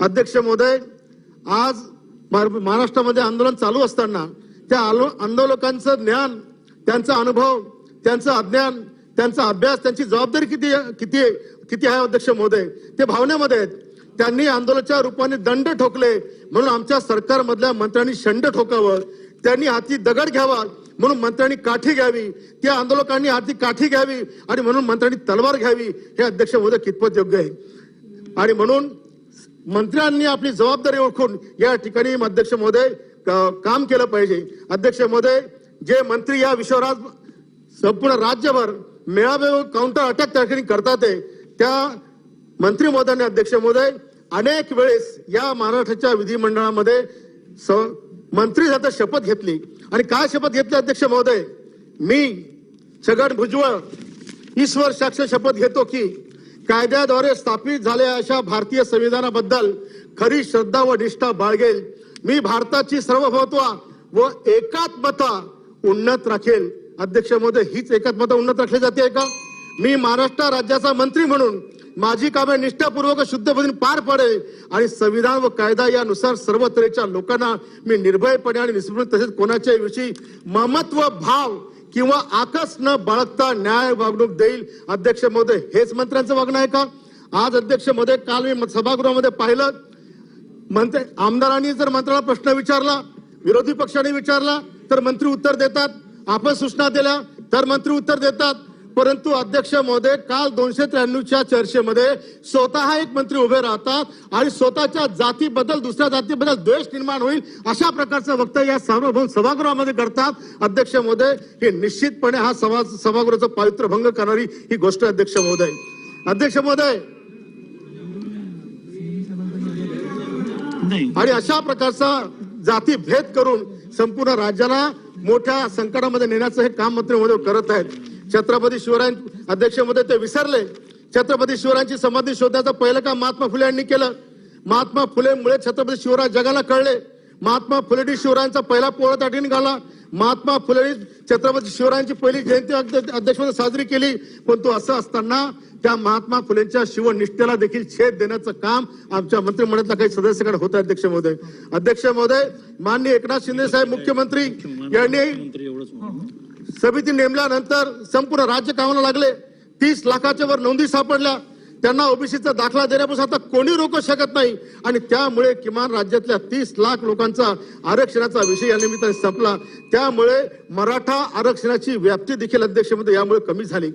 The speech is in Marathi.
अध्यक्ष महोदय आज महाराष्ट्रामध्ये आंदोलन चालू असताना त्या आलो- आंदोलकांचं ज्ञान त्यांचा अनुभव त्यांचं अज्ञान त्यांचा अभ्यास त्यांची जबाबदारी किती किती किती आहे अध्यक्ष महोदय? ते भावनेमध्ये आहेत. त्यांनी आंदोलनाच्या रूपाने दंड ठोकले म्हणून आमच्या सरकारमधल्या मंत्र्यांनी शंड ठोकावं. त्यांनी हाती दगड घ्यावा म्हणून मंत्र्यांनी काठी घ्यावी. त्या आंदोलकांनी हाती काठी घ्यावी आणि म्हणून मंत्र्यांनी तलवार घ्यावी. हे अध्यक्ष महोदय कितपत योग्य आहे? आणि म्हणून मंत्र्यांनी आपली जबाबदारी ओळखून या ठिकाणी अध्यक्ष महोदय क- काम केलं पाहिजे. अध्यक्ष महोदय जे मंत्री या विषयावर आज संपूर्ण राज्यभर मेळावे काउंटर अटॅक त्या ठिकाणी करतात आहे, त्या मंत्री महोदयांनी अध्यक्ष महोदय अनेक वेळेस या महाराष्ट्राच्या विधिमंडळामध्ये स- मंत्री जाता शपथ घेतली. आणि काय शपथ घेतली अध्यक्ष महोदय? मी छगन भुजबळ ईश्वर साक्ष शपथ घेतो की कायद्याद्वारे स्थापित झालेल्या अशा भारतीय संविधानाबद्दल खरी श्रद्धा व निष्ठा बाळगेल. मी भारताची सार्वभौमत्व व एकात्मता उन्नत राखेल. अध्यक्ष महोदय हीच एकात्मता उन्नत राखली जाते का? मी महाराष्ट्र राज्याचा मंत्री म्हणून माझी कामे निष्ठापूर्वक शुद्ध पद्धतीने पार पडेल आणि संविधान व कायदा यानुसार सर्व तऱ्हेच्या लोकांना मी निर्भयपणे आणि निस्पृत तसेच कोणाच्याही विषयी ममत्व भाव किंवा आकस न बाळगता न्याय वागणूक देईल? अध्यक्ष मोदे हेच मंत्र्यांचं वागणं आहे का? आज अध्यक्ष मोदे काल मी सभागृहामध्ये पाहिलं. मंत्री आमदारांनी जर मंत्र्याला प्रश्न विचारला विरोधी पक्षाने विचारला तर मंत्री उत्तर देतात. आपण सूचना दिल्या तर मंत्री उत्तर देतात. परंतु अध्यक्ष महोदय काल दोनशे त्र्याण्णवच्या चर्चेमध्ये स्वतः एक मंत्री उभे राहतात आणि स्वतःच्या जातीबद्दल दुसऱ्या जातीबद्दल द्वेष निर्माण होईल अशा प्रकारचं वक्तव्य या सार्वभौम सभागृहामध्ये करतात. अध्यक्ष महोदय हे निश्चितपणे हा सभा सभागृहाचं पावित्र्य भंग करणारी ही गोष्ट अध्यक्ष महोदय. अध्यक्ष महोदय! आणि अशा प्रकारचा जाती भेद करून संपूर्ण राज्याला मोठ्या संकटामध्ये नेण्याचं हे काम मंत्री महोदय करत आहेत. छत्रपती शिवरायांच्या अध्यक्षमध्ये ते विसरले. छत्रपती शिवरायांची समाधी शोधण्याचं पहिलं काम महात्मा फुले यांनी केलं. महात्मा फुलेमुळे छत्रपती शिवराय जगाला कळले. महात्मा फुलेडी शिवरायांचा पहिला पोळा त्या ठिकाणी घाला महात्मा फुले छत्रपती शिवरायांची पहिली जयंती अध्य- अध्यक्षपदी साजरी केली. पण तो असं असताना त्या महात्मा फुलेंच्या शिवनिष्ठेला देखील छेद देण्याचं काम आमच्या मंत्रिमंडळातल्या काही सदस्याकडे होतं अध्यक्ष महोदय अध्यक्ष महोदय माननीय एकनाथ शिंदे साहेब मुख्यमंत्री यांनी समिती नेमल्यानंतर संपूर्ण राज्य कामाला लागले. तीस लाखाच्या वर नोंदी सापडल्या. त्यांना ओबीसीचा दाखला देण्यापासून आता कोणी रोखू शकत नाही. आणि त्यामुळे किमान राज्यातल्या तीस लाख लोकांचा आरक्षणाचा विषय या निमित्ताने संपला. त्यामुळे मराठा आरक्षणाची व्याप्ती देखील अध्यक्षमध्ये यामुळे कमी झाली.